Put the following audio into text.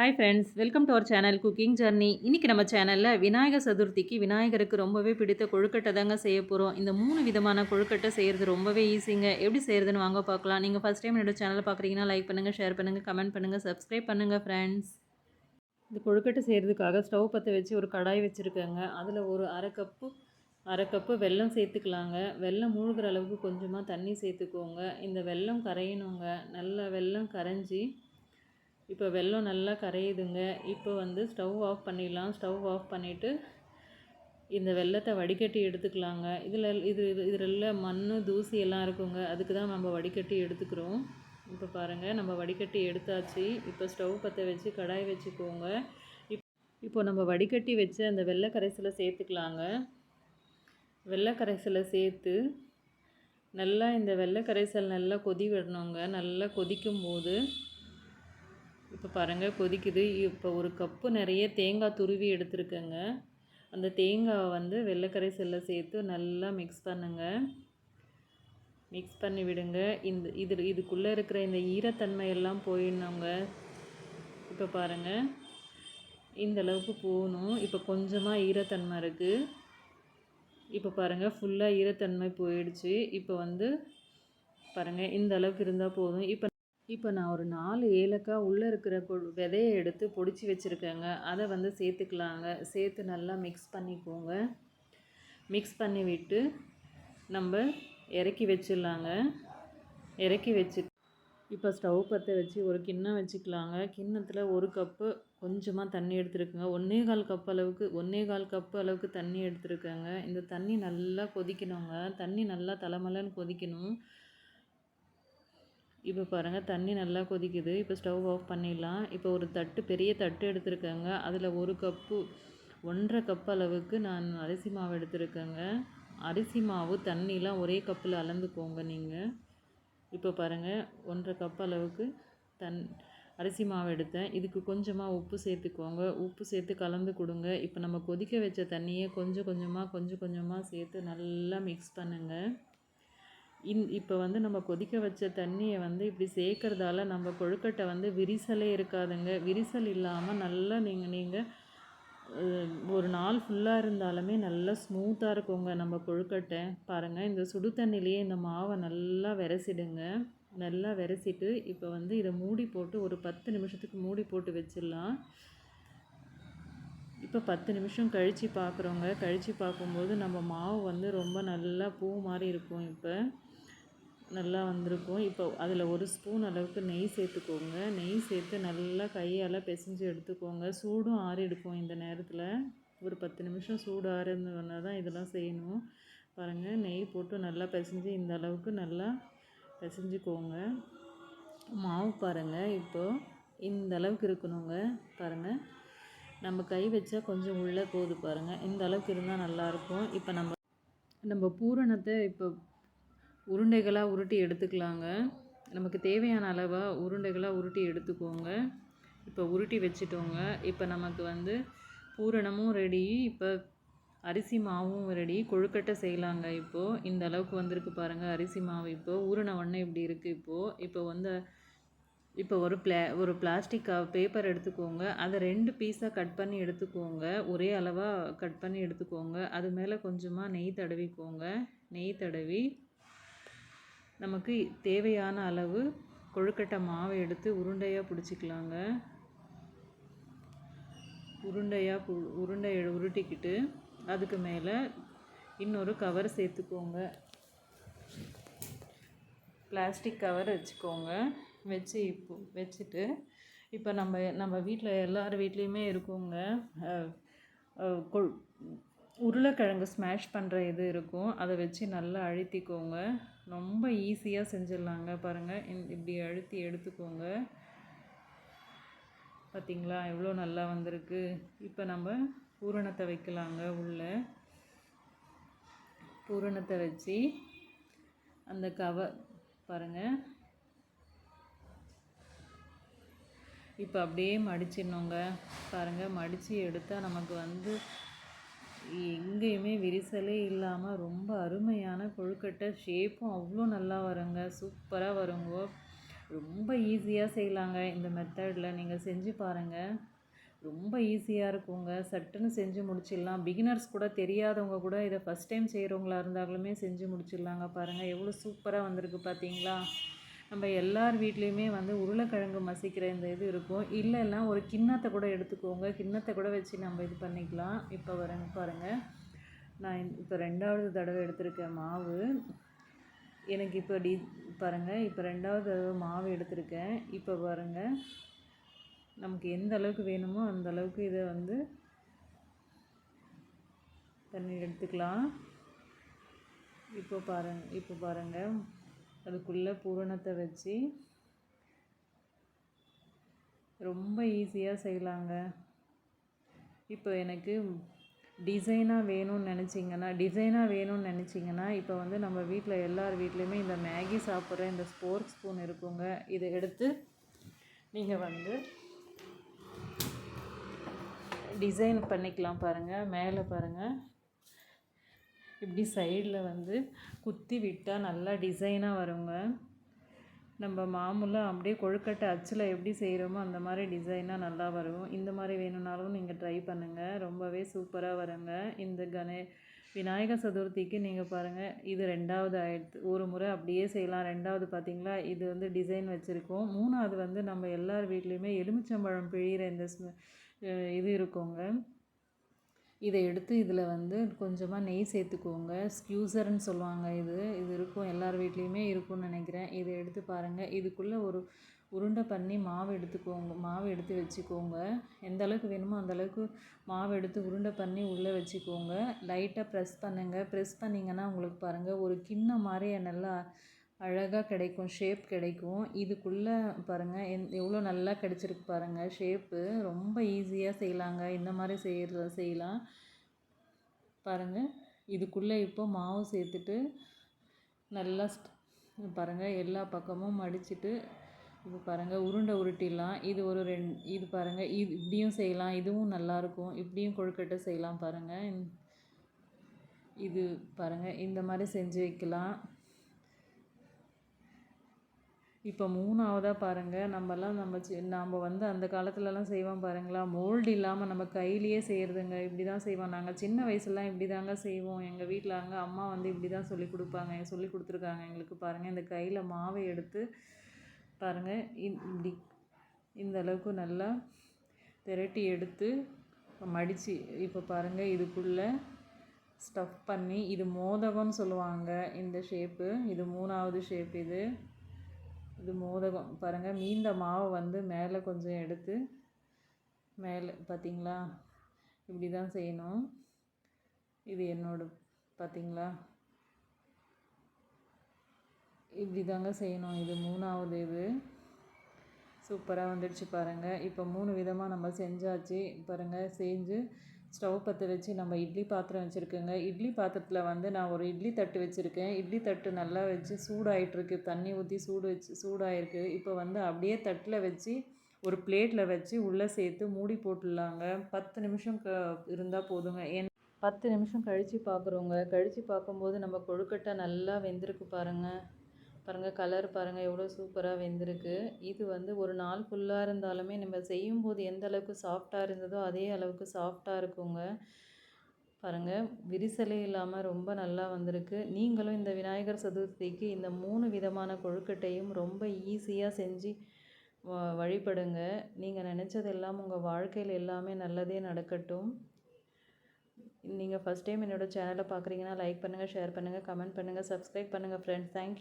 Hi friends welcome to our channel cooking journey இன்றைக்கி நம்ம சேனலில் விநாயகர் சதுர்த்திக்கு விநாயகருக்கு ரொம்பவே பிடித்த கொழுக்கட்டை தாங்க செய்ய போகிறோம் இந்த மூணு விதமான கொழுக்கட்டை செய்கிறது ரொம்பவே ஈஸிங்க எப்படி செய்கிறதுன்னு வாங்க பார்க்கலாம். நீங்கள் ஃபஸ்ட் டைம் என்னோட சேனலை பார்க்குறீங்கன்னா லைக் பண்ணுங்கள் ஷேர் பண்ணுங்கள் கமெண்ட் பண்ணுங்கள் சப்ஸ்கிரைப் பண்ணுங்கள் ஃப்ரெண்ட்ஸ் இந்த கொழுக்கட்டை செய்கிறதுக்காக ஸ்டவ் பற்ற வச்சு ஒரு கடாய் வச்சுருக்கேங்க. அதில் ஒரு அரை கப்பு அரை கப்பு வெல்லம் சேர்த்துக்கலாங்க. வெல்லம் மூழ்கிற அளவுக்கு கொஞ்சமாக தண்ணி சேர்த்துக்கோங்க. இந்த வெல்லம் கரையணுங்க. நல்லா வெல்லம் கரைஞ்சி இப்போ வெல்லம் நல்லா கரையுதுங்க. இப்போ வந்து ஸ்டவ் ஆஃப் பண்ணிடலாம். ஸ்டவ் ஆஃப் பண்ணிவிட்டு இந்த வெள்ளத்தை வடிகட்டி எடுத்துக்கலாங்க. இதில் இது இது இதில் மண் தூசி எல்லாம் இருக்குங்க. அதுக்கு தான் நம்ம வடிகட்டி எடுத்துக்கிறோம். இப்போ பாருங்கள் நம்ம வடிகட்டி எடுத்தாச்சு. இப்போ ஸ்டவ் பற்ற வச்சு கடாய் வச்சுக்கோங்க. இப் இப்போ நம்ம வடிகட்டி வச்சு அந்த வெள்ளை கரைசலை சேர்த்துக்கலாங்க. வெள்ளை கரைசலை சேர்த்து நல்லா இந்த வெள்ளை கரைசல் நல்லா கொதி விடணுங்க. நல்லா கொதிக்கும் போது இப்போ பாருங்கள் கொதிக்குது. இப்போ ஒரு கப்பு நிறைய தேங்காய் துருவி எடுத்துருக்கேங்க. அந்த தேங்காவை வந்து வெள்ளைக்கரை செல்ல சேர்த்து நல்லா மிக்ஸ் பண்ணுங்கள் மிக்ஸ் பண்ணி விடுங்க. இந்த இது இதுக்குள்ளே இருக்கிற இந்த ஈரத்தன்மை எல்லாம் போயிடணுங்க. இப்போ பாருங்கள் இந்த அளவுக்கு போகணும். இப்போ கொஞ்சமாக ஈரத்தன்மை இருக்குது இப்போ பாருங்கள் ஃபுல்லாக ஈரத்தன்மை போயிடுச்சு. இப்போ வந்து பாருங்கள் இந்த அளவுக்கு இருந்தால் போதும். இப்போ இப்போ நான் ஒரு நாலு ஏலக்காய் உள்ளே இருக்கிற கொ விதையை எடுத்து பொடிச்சு வச்சுருக்கேங்க. அதை வந்து சேர்த்துக்கலாங்க. சேர்த்து நல்லா மிக்ஸ் பண்ணிக்கோங்க. மிக்ஸ் பண்ணி விட்டு நம்ம இறக்கி வச்சிடலாங்க. இறக்கி வச்சு இப்போ ஸ்டவ் பற்ற வச்சு ஒரு கிண்ணம் வச்சுக்கலாங்க. கிண்ணத்தில் ஒரு கப்பு கொஞ்சமாக தண்ணி எடுத்துருக்குங்க. ஒன்றே கால் கப் அளவுக்கு ஒன்றே கால் கப்பு அளவுக்கு தண்ணி எடுத்துருக்கேங்க. இந்த தண்ணி நல்லா கொதிக்கணுங்க. தண்ணி நல்லா தலைமலைன்னு கொதிக்கணும். இப்போ பாருங்கள் தண்ணி நல்லா கொதிக்குது. இப்போ ஸ்டவ் ஆஃப் பண்ணிடலாம். இப்போ ஒரு தட்டு பெரிய தட்டு எடுத்துருக்கேங்க. அதில் ஒரு கப்பு ஒன்றரை கப் அளவுக்கு நான் அரிசி மாவு எடுத்துருக்கேங்க. அரிசி மாவு தண்ணிலாம் ஒரே கப்பில் அளந்துக்கோங்க நீங்கள் இப்போ பாருங்கள் ஒன்றரை கப் அளவுக்கு தன் அரிசி மாவு எடுத்தேன். இதுக்கு கொஞ்சமாக உப்பு சேர்த்துக்கோங்க. உப்பு சேர்த்து கலந்து கொடுங்க. இப்போ நம்ம கொதிக்க வச்ச தண்ணியை கொஞ்சம் கொஞ்சமாக கொஞ்சம் கொஞ்சமாக சேர்த்து நல்லா மிக்ஸ் பண்ணுங்கள் இன் இப்போ வந்து நம்ம கொதிக்க வச்ச தண்ணியை வந்து இப்படி சேர்க்கறதால நம்ம கொழுக்கட்டை வந்து விரிசலே இருக்காதுங்க. விரிசல் இல்லாமல் நல்லா நீங்கள் நீங்கள் ஒரு நாள் ஃபுல்லாக இருந்தாலுமே நல்லா ஸ்மூத்தாக இருக்குங்க நம்ம கொழுக்கட்டை. பாருங்கள் இந்த சுடு தண்ணிலேயே இந்த மாவை நல்லா விரசிடுங்க. நல்லா விரசிட்டு இப்போ வந்து இதை மூடி போட்டு ஒரு பத்து நிமிஷத்துக்கு மூடி போட்டு வச்சிடலாம். இப்போ பத்து நிமிஷம் கழித்து பார்க்குறோங்க கழித்து பார்க்கும்போது நம்ம மாவு வந்து ரொம்ப நல்லா பூ மாதிரி இருக்கும் இப்போ. நல்லா வந்திருக்கும். இப்போ அதில் ஒரு ஸ்பூன் அளவுக்கு நெய் சேர்த்துக்கோங்க. நெய் சேர்த்து நல்லா கையால் பிசைஞ்சு எடுத்துக்கோங்க. சூடும் ஆறி எடுக்கும் இந்த நேரத்தில். ஒரு பத்து நிமிஷம் சூடு ஆறுனா தான் இதெல்லாம் செய்யணும். பாருங்கள் நெய் போட்டு நல்லா பிசைஞ்சு இந்த அளவுக்கு நல்லா பிசைஞ்சுக்கோங்க. மாவு பாருங்கள் இப்போது இந்த அளவுக்கு இருக்கணுங்க. பாருங்கள் நம்ம கை வச்சா கொஞ்சம் உள்ளே போகுது பாருங்கள் இந்த அளவுக்கு இருந்தால் நல்லாயிருக்கும் இப்போ நம்ம நம்ம பூரணத்தை இப்போ உருண்டைகளாக உருட்டி எடுத்துக்கலாங்க. நமக்கு தேவையான அளவாக உருண்டைகளாக உருட்டி எடுத்துக்கோங்க. இப்போ உருட்டி வச்சுட்டோங்க. இப்போ நமக்கு வந்து பூரணமும் ரெடி இப்போ அரிசி மாவும் ரெடி கொழுக்கட்டை செய்யலாங்க இப்போது இந்த அளவுக்கு வந்திருக்கு பாருங்கள் அரிசி மாவு இப்போது ஊறின உடனே இப்படி இருக்குது இப்போது இப்போ வந்து இப்போ ஒரு பிளா ஒரு பிளாஸ்டிக் பேப்பர் எடுத்துக்கோங்க. அதை ரெண்டு பீஸாக கட் பண்ணி எடுத்துக்கோங்க. ஒரே அளவாக கட் பண்ணி எடுத்துக்கோங்க. அது மேலே கொஞ்சமாக நெய் தடவிக்கோங்க. நெய் தடவி நமக்கு தேவையான அளவு கொழுக்கட்டை மாவை எடுத்து உருண்டையாக பிடிச்சிக்கலாங்க. உருண்டையாக உருண்டை உருண்டையை உருட்டிக்கிட்டு அதுக்கு மேலே இன்னொரு கவர் சேர்த்துக்கோங்க. பிளாஸ்டிக் கவர் வச்சுக்கோங்க. வச்சு இப்போ வச்சுட்டு இப்போ நம்ம நம்ம வீட்டில் எல்லார் வீட்லேயுமே இருக்கோங்க. கொ உருளைக்கிழங்கு ஸ்மாஷ் பண்ணுற இது இருக்கும். அதை வச்சு நல்லா அழுத்திக்கோங்க. ரொம்ப ஈஸியாக செஞ்சிடலாங்க பாருங்கள் இப்படி அழுத்தி எடுத்துக்கோங்க. பார்த்திங்களா எவ்வளோ நல்லா வந்திருக்கு. இப்போ நம்ம பூரணத்தை வைக்கலாங்க உள்ளே. பூரணத்தை வச்சு அந்த கவர் பாருங்கள் இப்போ அப்படியே மடிச்சிடணுங்க. பாருங்கள் மடித்து எடுத்தால் நமக்கு வந்து எங்கேயுமே விரிசலே இல்லாமல் ரொம்ப அருமையான கொழுக்கட்டை. ஷேப்பும் அவ்வளோ நல்லா வருங்க. சூப்பராக வருங்க. ரொம்ப ஈஸியாக செய்யலாங்க இந்த மெத்தடில் நீங்கள் செஞ்சு பாருங்கள் ரொம்ப ஈஸியாக இருக்குங்க. சட்டுன்னு செஞ்சு முடிச்சிடலாம். பிகினர்ஸ் கூட தெரியாதவங்க கூட இதை ஃபஸ்ட் டைம் செய்கிறவங்களா இருந்தாலுமே செஞ்சு முடிச்சிடலாங்க பாருங்கள் எவ்வளோ சூப்பராக வந்திருக்கு பார்த்தீங்களா நம்ம எல்லார் வீட்லேயுமே வந்து உருளைக்கிழங்கு மசிக்கிற இந்த இது இருக்கும். இல்லைன்னா ஒரு கிண்ணத்தை கூட எடுத்துக்கோங்க. கிண்ணத்தை கூட வச்சு நம்ம இது பண்ணிக்கலாம். இப்போ வரேங்க பாருங்கள் நான் இப்போ ரெண்டாவது தடவை எடுத்திருக்கேன் மாவு. எனக்கு இப்போ டி பாருங்கள் இப்போ ரெண்டாவது தடவை மாவு எடுத்திருக்கேன். இப்போ பாருங்கள் நமக்கு எந்த அளவுக்கு வேணுமோ அந்த அளவுக்கு இதை வந்து தண்ணி எடுத்துக்கலாம். இப்போ பாருங்க இப்போ பாருங்கள் அதுக்குள்ளே பூரணத்தை வச்சு ரொம்ப ஈஸியாக செய்யலாங்க. இப்போ எனக்கு டிசைனாக வேணும்னு நினச்சிங்கன்னா டிசைனாக வேணும்னு நினச்சிங்கன்னா இப்போ வந்து நம்ம வீட்டில் எல்லார் வீட்லேயுமே இந்த மேகி சாப்பிட்ற இந்த ஸ்போர்க் ஸ்பூன் இருக்குங்க. இதை எடுத்து நீங்கள் வந்து டிசைன் பண்ணிக்கலாம் பாருங்கள் மேலே பாருங்கள் இப்படி சைடில் வந்து குத்தி விட்டால் நல்லா டிசைனாக வருங்க. நம்ம மாமூலாக அப்படியே கொழுக்கட்டை அச்சில் எப்படி செய்கிறோமோ அந்த மாதிரி டிசைனாக நல்லா வரும். இந்த மாதிரி வேணும்னாலும் நீங்கள் ட்ரை பண்ணுங்கள் ரொம்பவே சூப்பராக வருங்க. இந்த கணே விநாயகர் சதுர்த்திக்கு நீங்கள் பாருங்கள் இது ரெண்டாவது ஆயிடுத்து. ஒரு முறை அப்படியே செய்யலாம். ரெண்டாவது பார்த்தீங்களா இது வந்து டிசைன் வச்சுருக்கோம். மூணாவது வந்து நம்ம எல்லார் வீட்லேயுமே எலுமிச்சம்பழம் பிழிகிற இந்த இது இருக்குங்க. இதை எடுத்து இதில் வந்து கொஞ்சமாக நெய் சேர்த்துக்கோங்க. ஸ்க்யூசர்னு சொல்லுவாங்க இது. இது இருக்கும். எல்லார் வீட்லேயுமே இருக்கும்னு நினைக்கிறேன். இதை எடுத்து பாருங்கள் இதுக்குள்ளே ஒரு உருண்டை பண்ணி மாவு எடுத்துக்கோங்க. மாவு எடுத்து வச்சுக்கோங்க. எந்த அளவுக்கு வேணுமோ அந்தளவுக்கு மாவு எடுத்து உருண்டை பண்ணி உள்ளே வச்சுக்கோங்க. லைட்டாக ப்ரெஸ் பண்ணுங்கள் ப்ரெஸ் பண்ணிங்கன்னா உங்களுக்கு பாருங்கள் ஒரு கிண்ணம் மாதிரி நல்லா அழகாக கிடைக்கும் ஷேப் கிடைக்கும். இதுக்குள்ளே பாருங்கள் எந் எவ்வளோ நல்லா கிடச்சிருக்கு பாருங்கள் ஷேப்பு ரொம்ப ஈஸியாக செய்யலாங்க. இந்த மாதிரி செய்கிற செய்யலாம். பாருங்கள் இதுக்குள்ளே இப்போ மாவு சேர்த்துட்டு நல்லா பாருங்கள் எல்லா பக்கமும் மடிச்சுட்டு இப்போ பாருங்கள் உருண்டை உருட்டிடலாம். இது ஒரு ரெண் இது பாருங்கள் இது இப்படியும் செய்யலாம். இதுவும் நல்லாயிருக்கும் இப்படியும் கொழுக்கட்டை செய்யலாம் பாருங்கள் இது பாருங்கள் இந்த மாதிரி செஞ்சு வைக்கலாம். இப்போ மூணாவதாக பாருங்கள் நம்மலாம் நம்ம சி நம்ம வந்து அந்த காலத்துலலாம் செய்வோம் பாருங்களா மோல்டு இல்லாமல் நம்ம கையிலேயே செய்கிறதுங்க இப்படி தான் செய்வோம். நாங்கள் சின்ன வயசுலாம் இப்படி தாங்க செய்வோம். எங்கள் வீட்டில் அங்கே அம்மா வந்து இப்படி தான் சொல்லி கொடுப்பாங்க சொல்லி கொடுத்துருக்காங்க எங்களுக்கு பாருங்கள் இந்த கையில் மாவை எடுத்து பாருங்கள் இப்படி இந்த அளவுக்கு நல்லா திரட்டி எடுத்து மடித்து இப்போ பாருங்கள் இதுக்குள்ளே ஸ்டஃப் பண்ணி இது மோதகம்னு சொல்லுவாங்க இந்த ஷேப்பு இது மூணாவது ஷேப் இது. இது மோதகம். பாருங்கள் மீந்த மாவை வந்து மேலே கொஞ்சம் எடுத்து மேலே பார்த்தீங்களா இப்படி தான் செய்யணும். இது என்னோட பார்த்தீங்களா இப்படி தாங்க செய்யணும். இது மூணாவது இது. சூப்பராக வந்துடுச்சு பாருங்கள் இப்போ மூணு விதமாக நம்ம செஞ்சாச்சு. பாருங்கள் செஞ்சு ஸ்டவ் பற்ற வச்சு நம்ம இட்லி பாத்திரம் வச்சுருக்கேங்க. இட்லி பாத்திரத்தில் வந்து நான் ஒரு இட்லி தட்டு வச்சுருக்கேன். இட்லி தட்டு நல்லா வச்சு சூடாயிட்ருக்கு தண்ணி ஊற்றி சூடு வச்சு சூடாயிருக்கு. இப்போ வந்து அப்படியே தட்டில் வச்சு ஒரு பிளேட்டில் வச்சு உள்ளே சேர்த்து மூடி போட்டுடலாங்க. பத்து நிமிஷம் க இருந்தால் போதுங்க. என் பத்து நிமிஷம் கழித்து பார்க்குறோங்க கழித்து பார்க்கும்போது நம்ம கொழுக்கட்டை நல்லா வெந்திருக்கு பாருங்கள் பாருங்கள் கலர் பாருங்கள் எவ்வளோ சூப்பராக வெந்திருக்கு. இது வந்து ஒரு நாள் ஃபுல்லாக இருந்தாலுமே நம்ம செய்யும்போது எந்த அளவுக்கு சாஃப்டாக இருந்ததோ அதே அளவுக்கு சாஃப்டாக இருக்குங்க. பாருங்கள் விரிசலே இல்லாமல் ரொம்ப நல்லா வந்திருக்கு. நீங்களும் இந்த விநாயகர் சதுர்த்திக்கு இந்த மூணு விதமான கொழுக்கட்டையும் ரொம்ப ஈஸியாக செஞ்சு வழிபடுங்க. நீங்கள் நினச்சதெல்லாம் உங்கள் வாழ்க்கையில் எல்லாமே நல்லதே நடக்கட்டும். நீங்கள் ஃபஸ்ட் டைம் என்னோடய சேனலை பார்க்குறீங்கன்னா லைக் பண்ணுங்கள் ஷேர் பண்ணுங்கள் கமெண்ட் பண்ணுங்கள் சப்ஸ்கிரைப் பண்ணுங்கள் ஃப்ரெண்ட்ஸ் தேங்க்யூ